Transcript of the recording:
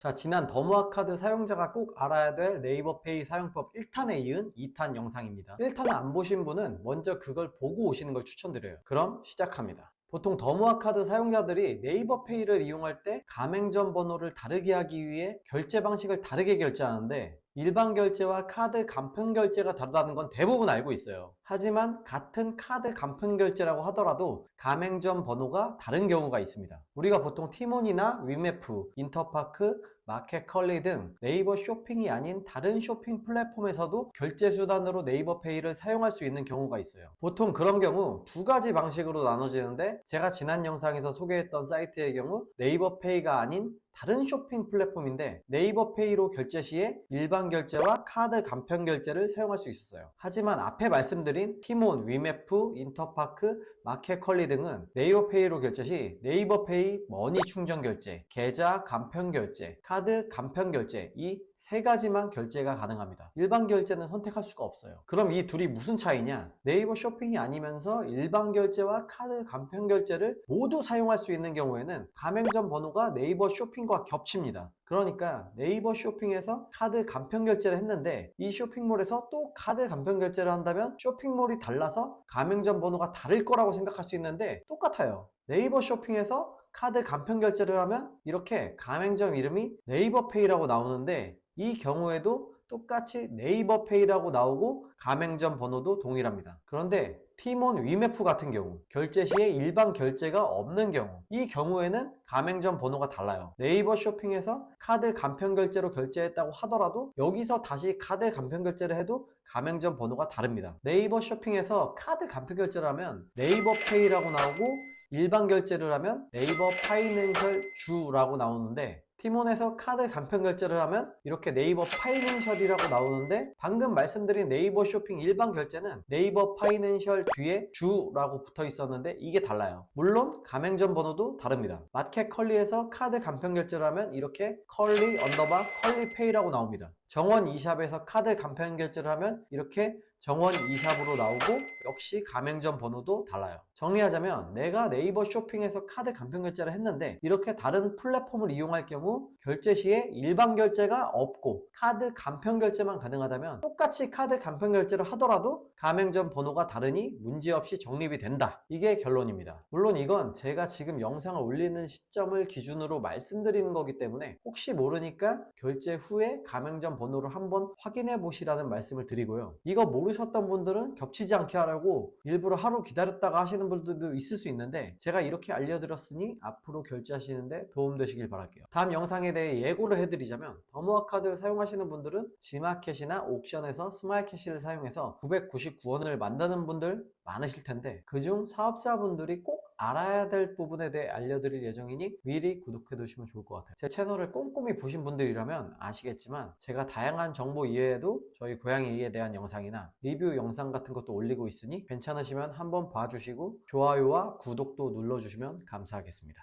자, 지난 더모아 카드 사용자가 꼭 알아야 될 네이버페이 사용법 1탄에 이은 2탄 영상입니다. 1탄을 안 보신 분은 먼저 그걸 보고 오시는 걸 추천드려요. 그럼 시작합니다. 보통 더모아 카드 사용자들이 네이버페이를 이용할 때 가맹점 번호를 다르게 하기 위해 결제 방식을 다르게 결제하는데 일반 결제와 카드 간편 결제가 다르다는 건 대부분 알고 있어요. 하지만 같은 카드 간편 결제라고 하더라도 가맹점 번호가 다른 경우가 있습니다. 우리가 보통 티몬이나 위메프, 인터파크, 마켓컬리 등 네이버 쇼핑이 아닌 다른 쇼핑 플랫폼에서도 결제 수단으로 네이버 페이를 사용할 수 있는 경우가 있어요. 보통 그런 경우 두 가지 방식으로 나눠지는데 제가 지난 영상에서 소개했던 사이트의 경우 네이버 페이가 아닌 다른 쇼핑 플랫폼인데 네이버 페이로 결제 시에 일반 결제와 카드 간편 결제를 사용할 수 있었어요. 하지만 앞에 말씀드린 티몬, 위메프, 인터파크, 마켓컬리 등은 네이버 페이로 결제 시 네이버 페이 머니 충전 결제, 계좌 간편 결제, 카드 간편 결제 이 세 가지만 결제가 가능합니다. 일반 결제는 선택할 수가 없어요. 그럼 이 둘이 무슨 차이냐? 네이버 쇼핑이 아니면서 일반 결제와 카드 간편 결제를 모두 사용할 수 있는 경우에는 가맹점 번호가 네이버 쇼핑 과 겹칩니다. 그러니까 네이버 쇼핑에서 카드 간편 결제를 했는데 이 쇼핑몰에서 또 카드 간편 결제를 한다면 쇼핑몰이 달라서 가맹점 번호가 다를 거라고 생각할 수 있는데 똑같아요. 네이버 쇼핑에서 카드 간편 결제를 하면 이렇게 가맹점 이름이 네이버페이라고 나오는데 이 경우에도 똑같이 네이버 페이라고 나오고 가맹점 번호도 동일합니다. 그런데 티몬 위메프 같은 경우 결제 시에 일반 결제가 없는 경우 이 경우에는 가맹점 번호가 달라요. 네이버 쇼핑에서 카드 간편 결제로 결제했다고 하더라도 여기서 다시 카드 간편 결제를 해도 가맹점 번호가 다릅니다. 네이버 쇼핑에서 카드 간편 결제를 하면 네이버 페이라고 나오고 일반 결제를 하면 네이버 파이낸셜 주라고 나오는데 티몬에서 카드 간편 결제를 하면 이렇게 네이버 파이낸셜이라고 나오는데 방금 말씀드린 네이버 쇼핑 일반 결제는 네이버 파이낸셜 뒤에 주라고 붙어 있었는데 이게 달라요. 물론 가맹점 번호도 다릅니다. 마켓 컬리에서 카드 간편 결제를 하면 이렇게 컬리 언더바 컬리페이라고 나옵니다. 정원 이샵에서 카드 간편 결제를 하면 이렇게 정원 이샵으로 나오고 역시 가맹점 번호도 달라요. 정리하자면 내가 네이버 쇼핑에서 카드 간편 결제를 했는데 이렇게 다른 플랫폼을 이용할 경우 결제 시에 일반 결제가 없고 카드 간편 결제만 가능하다면 똑같이 카드 간편 결제를 하더라도 가맹점 번호가 다르니 문제없이 적립이 된다. 이게 결론입니다. 물론 이건 제가 지금 영상을 올리는 시점을 기준으로 말씀드리는 거기 때문에 혹시 모르니까 결제 후에 가맹점 번호를 한번 확인해 보시라는 말씀을 드리고요. 이거 모르셨던 분들은 겹치지 않게 하라고 일부러 하루 기다렸다가 하시는 분들도 있을 수 있는데 제가 이렇게 알려드렸으니 앞으로 결제하시는데 도움되시길 바랄게요. 다음 영상에 대해 예고를 해드리자면 더모아 카드를 사용하시는 분들은 지마켓이나 옥션에서 스마일캐시를 사용해서 999원을 만드는 분들 많으실 텐데 그중 사업자분들이 꼭 알아야 될 부분에 대해 알려드릴 예정이니 미리 구독해 두시면 좋을 것 같아요. 제 채널을 꼼꼼히 보신 분들이라면 아시겠지만 제가 다양한 정보 이외에도 저희 고양이에 대한 영상이나 리뷰 영상 같은 것도 올리고 있으니 괜찮으시면 한번 봐주시고 좋아요와 구독도 눌러주시면 감사하겠습니다.